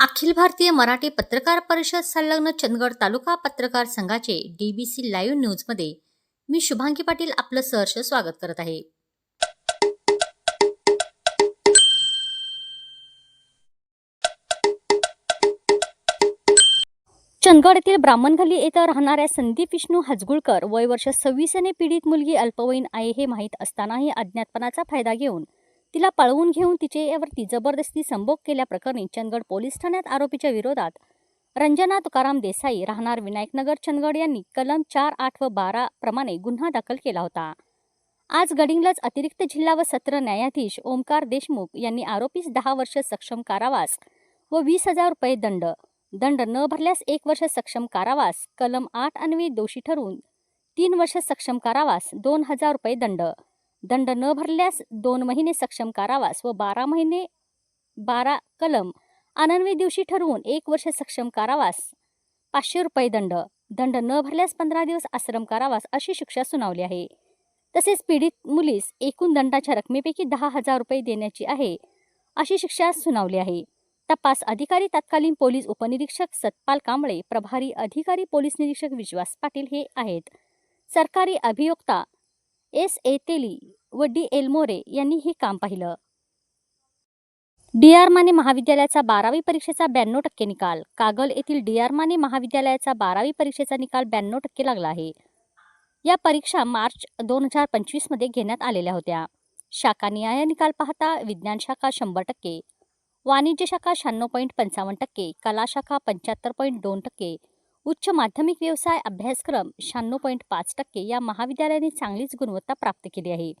अखिल भारतीय मराठी पत्रकार परिषद संलग्न चंदगड तालुका पत्रकार संघाचे डीबीसी लाईव्ह न्यूजमध्ये मी शुभांगी पाटील आपलं सहर्ष स्वागत करत आहे. चंदगड येथील ब्राह्मणगल्ली येथे राहणाऱ्या संदीप विष्णू हजगुळकर वय वर्ष सव्वीसने पीडित मुलगी अल्पवयीन आहे हे माहीत असतानाही अज्ञातपणाचा फायदा घेऊन तिला पळवून घेऊन तिच्यावरती जबरदस्ती संभोग केल्याप्रकरणी चंदगड पोलीस ठाण्यात आरोपीच्या विरोधात रंजना तुकाराम देसाई राहणार विनायकनगर चंदगड यांनी कलम चार आठ व बारा प्रमाणे गुन्हा दाखल केला होता. आज गडिंगलज अतिरिक्त जिल्हा व सत्र न्यायाधीश ओमकार देशमुख यांनी आरोपीस दहा वर्ष सक्षम कारावास व वीस हजार रुपये दंड. दंड न भरल्यास एक वर्ष सक्षम कारावास कलम आठ अन्वये दोषी ठरवून तीन वर्ष सक्षम कारावास दोन हजार रुपये दंड. दंड न भरल्यास दोन महिने सक्षम कारावास व बारा महिने बारा कलम. अनन्वय दिवशी ठरवून एक वर्ष सक्षम कारावास पाचशे रुपये दंड. दंड न भरल्यास पंधरा दिवस आश्रम कारावास अशी शिक्षा सुनावली आहे. तसेच पीडित मुलीस एकूण दंडाच्या रकमेपैकी दहा हजार रुपये देण्याची आहे अशी शिक्षा सुनावली आहे. तपास अधिकारी तत्कालीन पोलीस उपनिरीक्षक सतपाल कांबळे प्रभारी अधिकारी पोलीस निरीक्षक विश्वास पाटील हे आहेत. सरकारी अभियोक्ता एस. ए. तेली व डी. एल मोरे यांनी हे काम पाहिलं. डी. आर. माने महाविद्यालयाचा बारावी परीक्षेचा ब्याण्णव टक्के निकाल. कागल येथील डी. आर. माने महाविद्यालयाचा बारावी परीक्षेचा निकाल ब्याण्णव टक्के लागला आहे. या परीक्षा मार्च दोन हजार पंचवीसमध्ये घेण्यात आलेल्या होत्या. शाखानिहाय निकाल पाहता विज्ञान शाखा शंभर टक्के वाणिज्य शाखा शहाण्णव पॉईंट पंचावन्न टक्के कला शाखा पंच्याहत्तर पॉईंट दोन टक्के उच्च माध्यमिक व्यवसाय अभ्यासक्रम शहाण्णव पॉईंट पाच टक्के या महाविद्यालयाने चांगलीच गुणवत्ता प्राप्त केली आहे.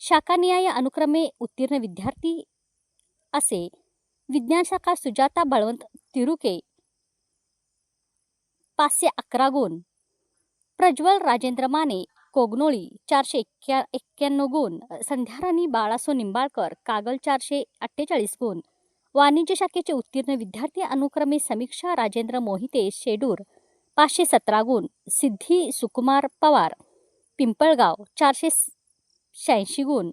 शाखानिहाय अनुक्रमे उत्तीर्ण विद्यार्थी असे विज्ञान शाखा सुजाता बळवंत तिरुके पाचशे अकरा गुण प्रज्वल राजेंद्र माने कोगनोळी चारशे एक्क्या एक्क्याण्णव गुण संध्याराणी बाळासो निंबाळकर कागल चारशे अठ्ठेचाळीस गुण वाणिज्य शाखेचे उत्तीर्ण विद्यार्थी अनुक्रमे समीक्षा राजेंद्र मोहिते शेडूर पाचशे सतरा गुण सिद्धी सुकुमार पवार पिंपळगाव चारशे शहाऐंशी गुण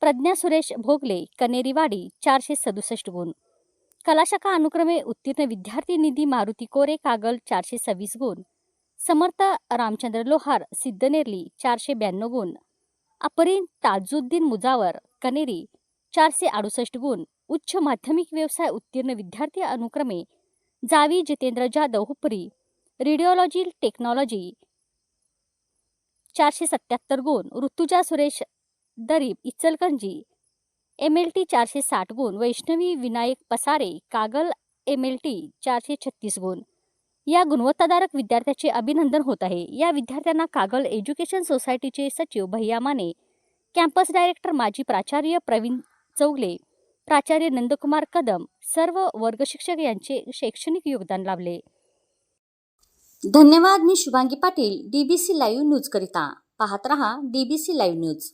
प्रज्ञा सुरेश भोगले कनेरीवाडी चारशे सदुसष्ट गुण. कलाशाखा अनुक्रमे उत्तीर्ण विद्यार्थी निधी मारुती कोरे कागल चारशे सव्वीस गुण. समर्थ रामचंद्र लोहार सिद्धनेरली चारशे ब्याण्णव गुण. अपरीन ताजुद्दीन मुजावर कनेरी चारशे अडुसष्ट गुण. उच्च माध्यमिक व्यवसाय उत्तीर्ण विद्यार्थी अनुक्रमे जावी जितेंद्र जाधव हुपरी रेडिओलॉजी टेक्नॉलॉजी चारशे सत्याहत्तर गुण Rutuja Suresh Darib Ichalkaranji M L T चारशे साठ गुण वैष्णवी विनायक पसारे कागल एम एल टी चारशे छत्तीस गुण. या गुणवत्ताधारक विद्यार्थ्याचे अभिनंदन होत आहे. या विद्यार्थ्यांना कागल एज्युकेशन सोसायटीचे सचिव भैया माने कॅम्पस डायरेक्टर माजी प्राचार्य प्रवीण चौगले प्राचार्य नंदकुमार कदम सर्व वर्गशिक्षक यांचे शैक्षणिक योगदान लाभले. धन्यवाद मी Shubhangi Patil DBC live news करिता. पाहत रहा डीबीसी लाईव्ह न्यूज